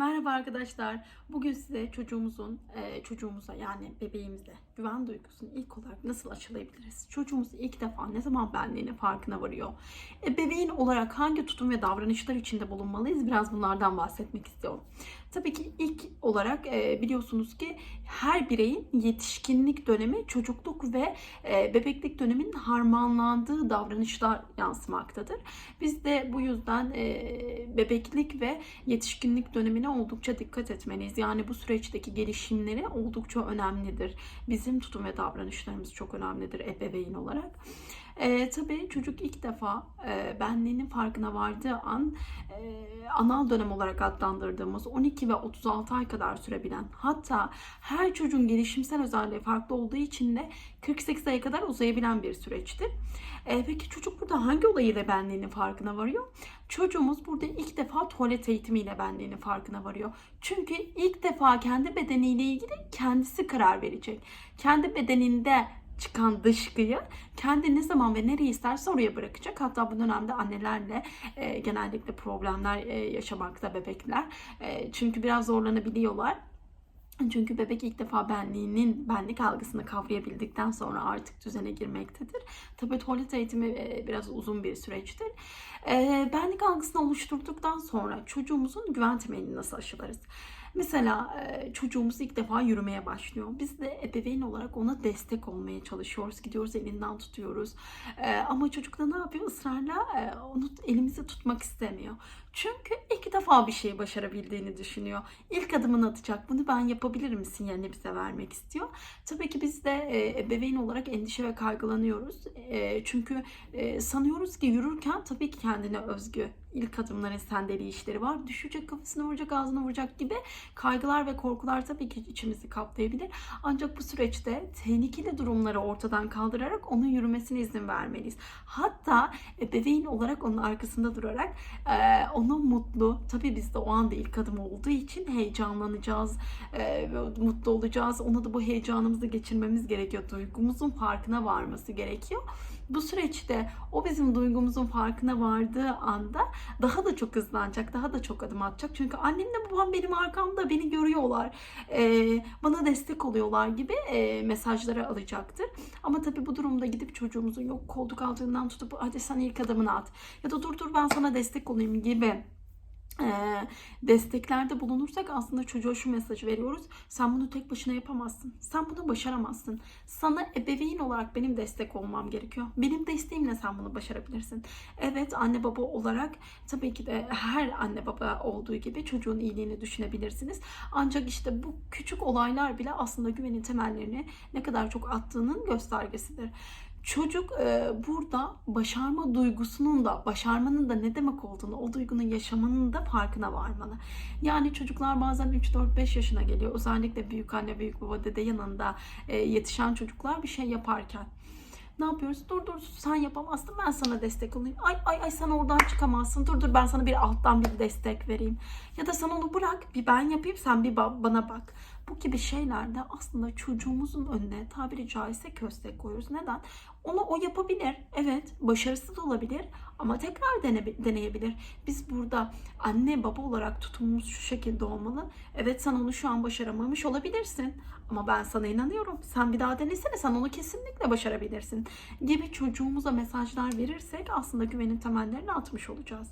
Merhaba arkadaşlar. Bugün size çocuğumuzun, e, çocuğumuza yani bebeğimize güven duygusunu ilk olarak nasıl aşılayabiliriz? Çocuğumuz ilk defa ne zaman benliğinin farkına varıyor? E, bebeğin olarak hangi tutum ve davranışlar içinde bulunmalıyız? Biraz bunlardan bahsetmek istiyorum. Tabii ki ilk olarak e, biliyorsunuz ki her bireyin yetişkinlik dönemi, çocukluk ve bebeklik döneminin harmanlandığı davranışlar yansımaktadır. Biz de bu yüzden bebeklik ve yetişkinlik dönemine oldukça dikkat etmeliyiz. Yani bu süreçteki gelişimleri oldukça önemlidir. Bizim tutum ve davranışlarımız çok önemlidir ebeveyn olarak. E, tabii çocuk ilk defa e, benliğinin farkına vardığı an e, anal dönem olarak adlandırdığımız 12 ve 36 ay kadar sürebilen hatta her çocuğun gelişimsel özelliği farklı olduğu için de 48 aya kadar uzayabilen bir süreçtir. E, peki çocuk burada hangi olayıyla benliğinin farkına varıyor? Çocuğumuz burada ilk defa tuvalet eğitimiyle benliğinin farkına varıyor. Çünkü ilk defa kendi bedeniyle ilgili kendisi karar verecek. Kendi bedeninde çıkan dışkıyı kendi ne zaman ve nereye isterse oraya bırakacak. Hatta bu dönemde annelerle e, genellikle problemler e, yaşamakta bebekler. E, çünkü biraz zorlanabiliyorlar. Çünkü bebek ilk defa benliğinin, benlik algısını kavrayabildikten sonra artık düzene girmektedir. Tabii tuvalet eğitimi e, biraz uzun bir süreçtir. E, benlik algısını oluşturduktan sonra çocuğumuzun güven temelini nasıl aşılarız? Mesela çocuğumuz ilk defa yürümeye başlıyor. Biz de ebeveyn olarak ona destek olmaya çalışıyoruz. Gidiyoruz elinden tutuyoruz. Ama çocuk da ne yapıyor? Israrla onu elimizi tutmak istemiyor. Çünkü ilk defa bir şeyi başarabildiğini düşünüyor. İlk adımını atacak. Bunu ben yapabilirim sinyalini bize vermek istiyor. Tabii ki biz de ebeveyn olarak endişe ve kaygılanıyoruz. Çünkü sanıyoruz ki yürürken tabii ki kendine özgü ilk adımların sendeli işleri var. Düşecek, kafasını vuracak, ağzını vuracak gibi kaygılar ve korkular tabii ki içimizi kaplayabilir. Ancak bu süreçte tehlikeli durumları ortadan kaldırarak onun yürümesine izin vermeliyiz. Hatta ebeveyn olarak onun arkasında durarak e, onu mutlu, tabii biz de o anda ilk adım olduğu için heyecanlanacağız, e, mutlu olacağız. Ona da bu heyecanımızı geçirmemiz gerekiyor. Duygumuzun farkına varması gerekiyor. Bu süreçte o bizim duygumuzun farkına vardığı anda daha da çok hızlanacak, daha da çok adım atacak. Çünkü annemle babam benim arkamda, beni görüyorlar, e, bana destek oluyorlar gibi e, mesajları alacaktır. Ama tabii bu durumda gidip çocuğumuzun yok koltuk altından tutup hadi sen ilk adımını at ya da dur dur ben sana destek olayım gibi desteklerde bulunursak aslında çocuğa şu mesajı veriyoruz. Sen bunu tek başına yapamazsın. Sen bunu başaramazsın. Sana ebeveyn olarak benim destek olmam gerekiyor. Benim desteğimle sen bunu başarabilirsin. Evet anne baba olarak tabii ki de her anne baba olduğu gibi çocuğun iyiliğini düşünebilirsiniz. Ancak işte bu küçük olaylar bile aslında güvenin temellerini ne kadar çok attığının göstergesidir. Çocuk e, burada başarma duygusunun da, başarmanın da ne demek olduğunu, o duygunun yaşamanın da farkına varmalı. Yani çocuklar bazen 3-4-5 yaşına geliyor. Özellikle büyük anne, büyük baba, dede yanında e, yetişen çocuklar bir şey yaparken. Ne yapıyoruz? Dur dur sen yapamazsın ben sana destek olayım. Ay ay ay sen oradan çıkamazsın. Dur dur ben sana bir alttan bir destek vereyim. Ya da sen onu bırak bir ben yapayım sen bir ba- bana bak. Bu gibi şeylerde aslında çocuğumuzun önüne tabiri caizse köstek koyuyoruz. Neden? Onu o yapabilir. Evet başarısız olabilir ama tekrar dene, deneyebilir. Biz burada anne baba olarak tutumumuz şu şekilde olmalı. Evet sen onu şu an başaramamış olabilirsin ama ben sana inanıyorum. Sen bir daha denesene sen onu kesinlikle başarabilirsin gibi çocuğumuza mesajlar verirsek aslında güvenin temellerini atmış olacağız.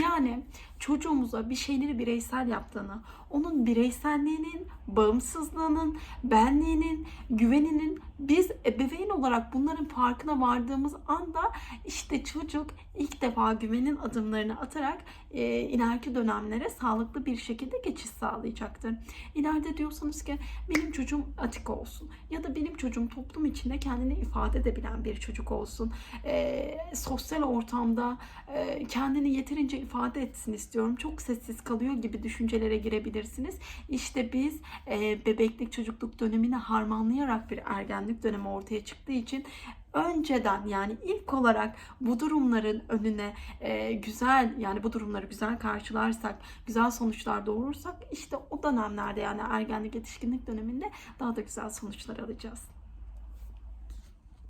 Yani çocuğumuza bir şeyleri bireysel yaptığını, onun bireyselliğinin, bağımsızlığının, benliğinin, güveninin biz ebeveyn olarak bunların farkına vardığımız anda işte çocuk ilk defa güvenin adımlarını atarak e, ileriki dönemlere sağlıklı bir şekilde geçiş sağlayacaktır. İleride diyorsanız ki benim çocuğum atik olsun ya da benim çocuğum toplum içinde kendini ifade edebilen bir çocuk olsun. E, sosyal ortamda e, kendini yeterince ifade etsin istiyorum. Çok sessiz kalıyor gibi düşüncelere girebilirsiniz. İşte biz e, bebeklik çocukluk dönemini harmanlayarak bir ergenlik dönemi ortaya çıktığı için önceden yani ilk olarak bu durumların önüne e, güzel yani bu durumları güzel karşılarsak, güzel sonuçlar doğurursak işte o dönemlerde yani ergenlik yetişkinlik döneminde daha da güzel sonuçlar alacağız.